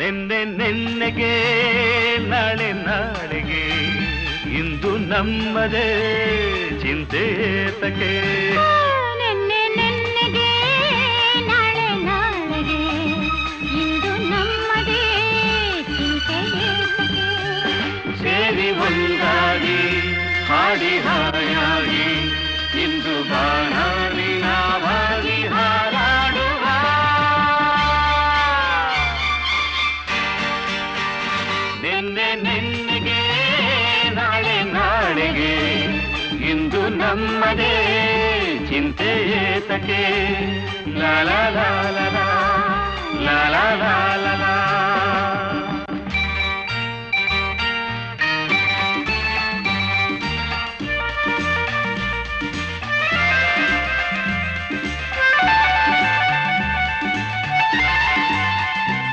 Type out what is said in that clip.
ನಿನ್ನೆ ನಿನ್ನೆಗೆ ನಾಳೆ ನಾಳೆಗೆ. ಇಂದು ನಮ್ಮದೇ ಚಿಂತೆ ತಕೆ ನೆನ್ನೆ ನೆನ್ನೆಗೆ ನಾಳೆ ನಾಳೆಗೆ. ಇಂದು ನಮ್ಮದೇ ಚಿಂತೆ ಸೇರಿ ಒಂದಾಗಿ ನನ್ನೆ ನಿನ್ನಿಗೆ ನಾಳೆ ನಾಳೆಗೆ ಇಂದು ನಮ್ಮದೇ ಚಿಂತೆ ಏತಕ್ಕೆ ಲಾಲ ಲಾಲ